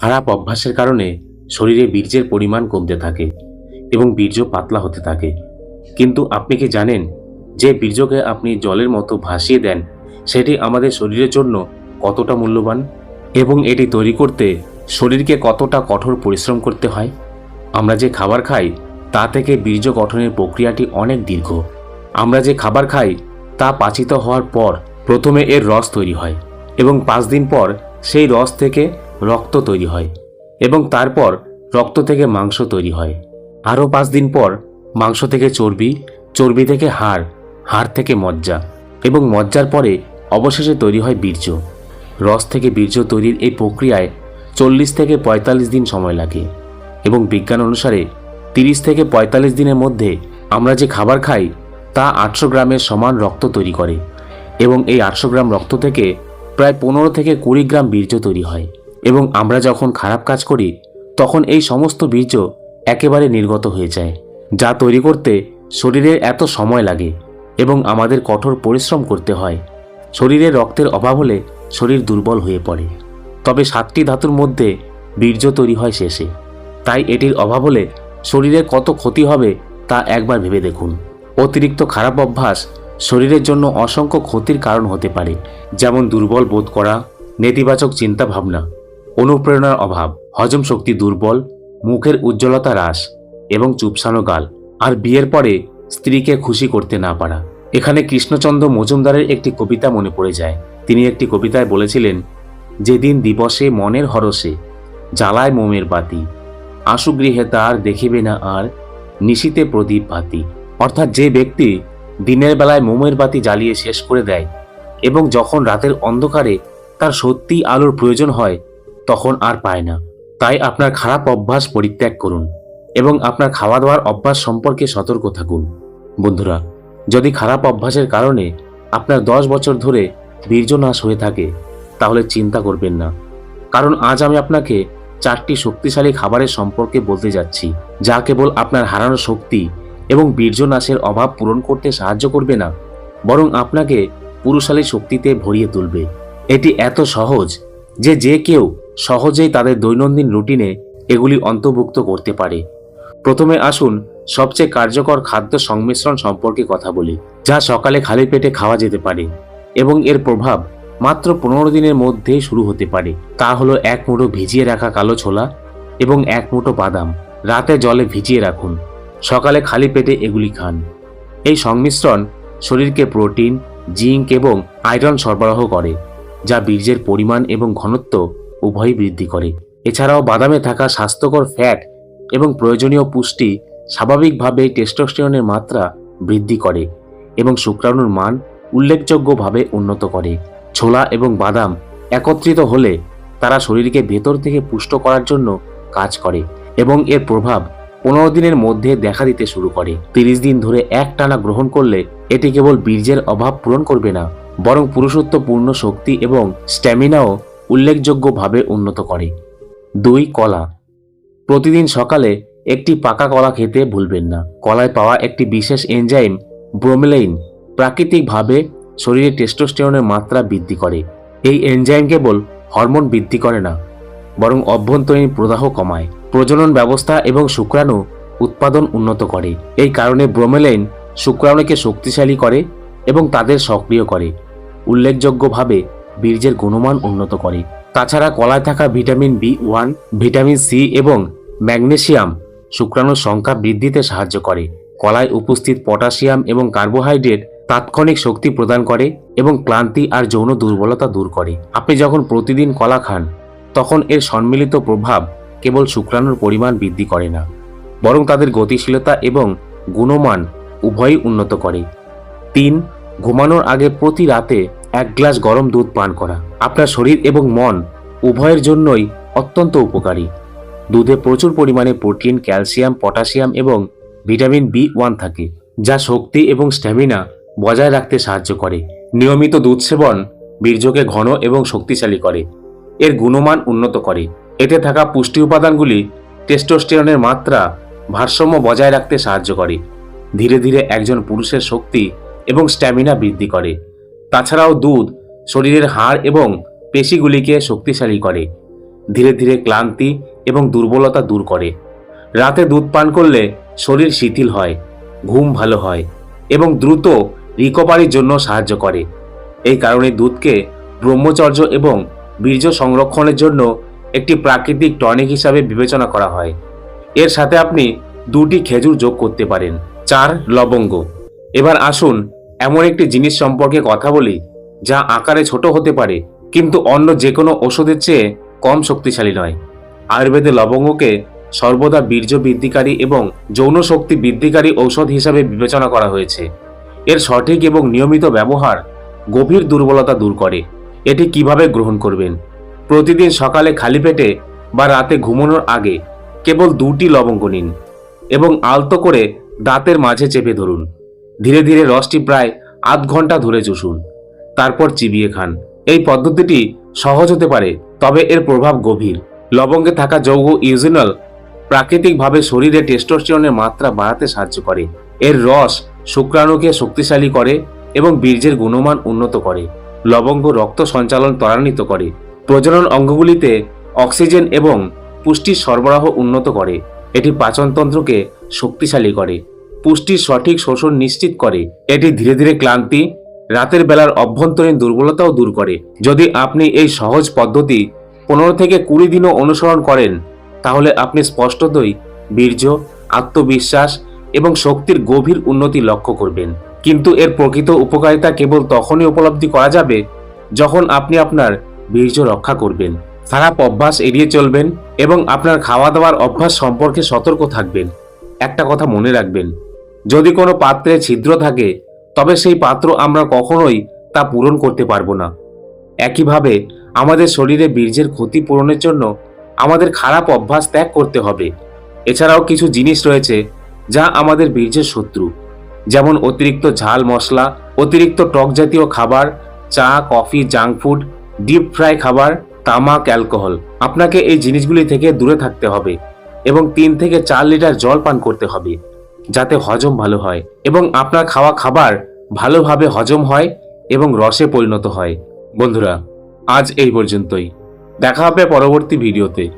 খারাপ অভ্যাসের কারণে শরীরে বীর্যের পরিমাণ কমতে থাকে এবং বীর্য পাতলা হতে থাকে। কিন্তু আপনি কি জানেন যে বীর্যকে আপনি জলের মতো ভাসিয়ে দেন, সেটি আমাদের শরীরের জন্য কতটা মূল্যবান? এবং এটি তৈরি করতে শরীরকে কতটা কঠোর পরিশ্রম করতে হয়? আমরা যে খাবার খাই, তা থেকে বীর্য গঠনের প্রক্রিয়াটি অনেক দীর্ঘ। আমরা যে খাবার খাই, তা পাচিত হওয়ার পর প্রথমে এর রস তৈরি হয় এবং পাঁচ দিন পর সেই রস থেকে রক্ত তৈরি হয় এবং তারপর রক্ত থেকে মাংস তৈরি হয়। আরও পাঁচ দিন পর মাংস থেকে চর্বি চর্বি থেকে হাড় হাড় থেকে মজ্জা এবং মজ্জার পরে অবশেষে তৈরি হয় বীর্য। রস থেকে বীর্য তৈরির এই প্রক্রিয়ায় চল্লিশ থেকে পঁয়তাল্লিশ দিন সময় লাগে এবং বিজ্ঞান অনুসারে তিরিশ থেকে পঁয়তাল্লিশ দিনের মধ্যে আমরা যে খাবার খাই তা আটশো গ্রামের সমান রক্ত তৈরি করে এবং এই আটশো গ্রাম রক্ত থেকে প্রায় পনেরো থেকে কুড়ি গ্রাম বীর্য তৈরি হয়। এবং আমরা যখন খারাপ কাজ করি, তখন এই সমস্ত বীর্য একেবারে নির্গত হয়ে যায়, যা তৈরি করতে শরীরের এত সময় লাগে এবং আমাদের কঠোর পরিশ্রম করতে হয়। শরীরে রক্তের অভাব হলে শরীর দুর্বল হয়ে পড়ে। তবে সাতটি ধাতুর মধ্যে বীর্য তৈরি হয় শেষে। তাই এটির অভাব হলে শরীরে কত ক্ষতি হবে তা একবার ভেবে দেখুন। অতিরিক্ত খারাপ অভ্যাস শরীরের জন্য অসংখ্য ক্ষতির কারণ হতে পারে, যেমন দুর্বল বোধ করা, নেতিবাচক চিন্তা ভাবনা অনুপ্রেরণার অভাব, হজম শক্তি দুর্বল, মুখের উজ্জ্বলতা হ্রাস এবং চুপসানো গাল, আর বিয়ের পরে স্ত্রীকে খুশি করতে না পারা। এখানে কৃষ্ণচন্দ্র মজুমদারের একটি কবিতা মনে পড়ে যায়। তিনি একটি কবিতায় বলেছিলেন, যেদিন দিবসে মনের হরসে জ্বালায় মোমের বাতি, আশু আশুগৃহে তার দেখিবে না আর নিশীতে প্রদীপ বাতি অর্থাৎ যে ব্যক্তি দিনের বেলায় মোমের বাতি জ্বালিয়ে শেষ করে দেয় এবং যখন রাতের অন্ধকারে তার সত্যি আলোর প্রয়োজন হয় তখন আর পায় না। তাই আপনার খারাপ অভ্যাস পরিত্যাগ করুন এবং আপনার খাওয়া দাওয়ার অভ্যাস সম্পর্কে সতর্ক থাকুন। বন্ধুরা, যদি খারাপ অভ্যাসের কারণে আপনার দশ বছর ধরে বীর্য নাশ হয়ে থাকে, তাহলে চিন্তা করবেন না। কারণ আজ আমি আপনাকে চারটি শক্তিশালী খাবারের সম্পর্কে বলতে যাচ্ছি, যা কেবল আপনার হারানো শক্তি এবং বীর্য নাশের অভাব পূরণ করতে সাহায্য করবে না, বরং আপনাকে পুরুষালী শক্তিতে ভরিয়ে তুলবে। এটি এত সহজ যে যে কেউ সহজেই তাদের দৈনন্দিন রুটিনে এগুলি অন্তর্ভুক্ত করতে পারে। প্রথমে আসুন সবচেয়ে কার্যকর খাদ্য সংমিশ্রণ সম্পর্কে কথা বলি, যা সকালে খালি পেটে খাওয়া যেতে পারে এবং এর প্রভাব মাত্র পনেরো দিনের মধ্যেই শুরু হতে পারে। তা হলো এক মুঠো ভিজিয়ে রাখা কালো ছোলা এবং এক মুঠো বাদাম। রাতে জলে ভিজিয়ে রাখুন। সকালে খালি পেটে এগুলি খান। এই সংমিশ্রণ শরীরকে প্রোটিন, জিঙ্ক এবং আয়রন সরবরাহ করে, যা বীর্যের পরিমাণ এবং ঘনত্ব উভয়ই বৃদ্ধি করে। এছাড়াও বাদামে থাকা স্বাস্থ্যকর ফ্যাট এবং প্রয়োজনীয় পুষ্টি স্বাভাবিকভাবে টেস্টোস্টেরনের মাত্রা বৃদ্ধি করে এবং শুক্রাণুর মান উল্লেখযোগ্যভাবে উন্নত করে। ছোলা এবং বাদাম একত্রিত হলে তারা শরীরকে ভেতর থেকে পুষ্ট করার জন্য কাজ করে এবং এর প্রভাব পনেরো দিনের মধ্যে দেখা দিতে শুরু করে। তিরিশ দিন ধরে এক টানা গ্রহণ করলে এটি কেবল বীর্যের অভাব পূরণ করবে না, বরং পুরুষত্বপূর্ণ শক্তি এবং স্ট্যামিনাও উল্লেখযোগ্যভাবে উন্নত করে। দুই, কলা। প্রতিদিন সকালে একটি পাকা কলা খেতে ভুলবেন না। কলায় পাওয়া একটি বিশেষ এনজাইম ব্রোমেলাইন প্রাকৃতিকভাবে শরীরে টেস্টোস্টেরনের মাত্রা বৃদ্ধি করে। এই এনজাইম কেবল হরমোন বৃদ্ধি করে না, বরং অভ্যন্তরীণ প্রদাহ কমায়। প্রজনন ব্যবস্থা এবং শুক্রাণু উৎপাদন উন্নত করে। এই কারণে ব্রোমেলাইন শুক্রাণুকে শক্তিশালী করে এবং তাদের সক্রিয় করে। উল্লেখযোগ্যভাবে বীর্যের গুণমান উন্নত করে। তাছাড়া কলায় থাকা vitamin B one, vitamin C এবং ম্যাগনেসিয়াম শুক্রাণুর সংখ্যা বৃদ্ধিতে সাহায্য করে। কলায় উপস্থিত পটাশিয়াম এবং কার্বোহাইড্রেট তাৎক্ষণিক শক্তি প্রদান করে এবং ক্লান্তি আর যৌন দুর্বলতা দূর করে। আপনি যখন প্রতিদিন কলা খান, তখন এর সম্মিলিত প্রভাব কেবল শুক্রাণুর পরিমাণ বৃদ্ধি করে না, বরং তাদের গতিশীলতা এবং গুণমান উভয়ই উন্নত করে। তিন, ঘুমানোর আগে প্রতি রাতে এক গ্লাস গরম দুধ পান করা। আপনার শরীর এবং মন উভয়ের জন্যই অত্যন্ত উপকারী। দুধে প্রচুর পরিমাণে প্রোটিন, ক্যালসিয়াম, পটাশিয়াম এবং ভিটামিন বি ওয়ান থাকে, যা শক্তি এবং স্ট্যামিনা বজায় রাখতে সাহায্য করে। নিয়মিত দুধ সেবন বীর্যকে ঘন এবং শক্তিশালী করে। এর গুণমান উন্নত করে। এতে থাকা পুষ্টি উপাদানগুলি টেস্টোস্টেরনের মাত্রা, ভারসাম্য বজায় রাখতে সাহায্য করে। ধীরে ধীরে একজন পুরুষের শক্তি এবং স্ট্যামিনা বৃদ্ধি করে। তাছাড়াও দুধ, শরীরের হাড় এবং পেশিগুলিকে শক্তিশালী করে। ধীরে ধীরে ক্লান্তি এবং দুর্বলতা দূর করে। রাতে দুধ পান করলে শরীর শিথিল হয়, ঘুম ভালো হয় এবং দ্রুত রিকভারির জন্য সাহায্য করে। এই কারণে দুধকে ব্রহ্মচর্য এবং বীর্য সংরক্ষণের জন্য একটি প্রাকৃতিক টনিক হিসাবে বিবেচনা করা হয়। এর সাথে আপনি দুটি খেজুর যোগ করতে পারেন। চার, লবঙ্গ। এবার আসুন এমন একটি জিনিস সম্পর্কে কথা বলি, যা আকারে ছোট হতে পারে, কিন্তু অন্য যে কোনো ওষুধের চেয়ে কম শক্তিশালী নয়। আয়ুর্বেদে লবঙ্গকে সর্বদা বীর্য বৃদ্ধিকারী এবং যৌন শক্তি বৃদ্ধিকারী ঔষধ হিসাবে বিবেচনা করা হয়েছে। এর সঠিক এবং নিয়মিত ব্যবহার গভীর দুর্বলতা দূর করে। এটি কীভাবে গ্রহণ করবেন? প্রতিদিন সকালে খালি পেটে বা রাতে ঘুমানোর আগে কেবল দুটি লবঙ্গ নিন এবং আলতো করে দাঁতের মাঝে চেপে ধরুন। ধীরে ধীরে রসটি প্রায় আধ ঘণ্টা ধরে চুষুন। তারপর চিবিয়ে খান। এই পদ্ধতিটি সহজ হতে পারে, তবে এর প্রভাব গভীর। লবঙ্গে থাকা যৌগ ইউজিনল প্রাকৃতিকভাবে শরীরে টেস্টোস্টেরনের মাত্রা বাড়াতে সাহায্য করে। এর রস শুক্রাণুকে শক্তিশালী করে এবং বীর্যের গুণমান উন্নত করে। লবঙ্গ রক্ত সঞ্চালন ত্বরান্বিত করে। প্রজনন অঙ্গগুলিতে অক্সিজেন এবং পুষ্টির সরবরাহ উন্নত করে। এটি পাচনতন্ত্রকে শক্তিশালী করে। পুষ্টির সঠিক শোষণ নিশ্চিত করে। এটি ধীরে ধীরে ক্লান্তি, রাতের বেলার অভ্যন্তরীণ দুর্বলতাও দূর করে। যদি আপনি এই সহজ পদ্ধতি পনেরো থেকে কুড়ি দিনও অনুসরণ করেন, তাহলে আপনি স্পষ্টতই বীর্য, আত্মবিশ্বাস এবং শক্তির গভীর উন্নতি লক্ষ্য করবেন। কিন্তু এর প্রকৃত উপকারিতা কেবল তখনই উপলব্ধি করা যাবে যখন আপনি আপনার বীর্য রক্ষা করবেন। খারাপ অভ্যাস এড়িয়ে চলবেন এবং আপনার খাওয়া দাওয়ার অভ্যাস সম্পর্কে সতর্ক থাকবেন। একটা কথা মনে রাখবেন যদি কোনো পাত্রে ছিদ্র থাকে, তবে সেই পাত্র আমরা কখনোই তা পূরণ করতে পারব না। একইভাবে, আমাদের শরীরে বীর্যের ক্ষতি পূরণের জন্য আমাদের খারাপ অভ্যাস ত্যাগ করতে হবে। এছাড়াও কিছু জিনিস রয়েছে যা আমাদের বীর্যের শত্রু, যেমন অতিরিক্ত ঝাল মশলা, অতিরিক্ত টক জাতীয় খাবার, চা, coffee, junk food, deep fry খাবার, তামাক, অ্যালকোহল। আপনাকে এই জিনিসগুলি থেকে দূরে থাকতে হবে এবং তিন থেকে চার লিটার জল পান করতে হবে। যাতে হজম ভালো হয় এবং আপনার খাওয়া খাবার ভালোভাবে হজম হয় এবং রসে পরিণত হয়। বন্ধুরা, আজ এই পর্যন্তই। দেখা হবে পরবর্তী ভিডিওতে।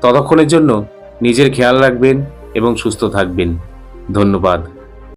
ততক্ষণের জন্য নিজের খেয়াল রাখবেন এবং সুস্থ থাকবেন। ধন্যবাদ।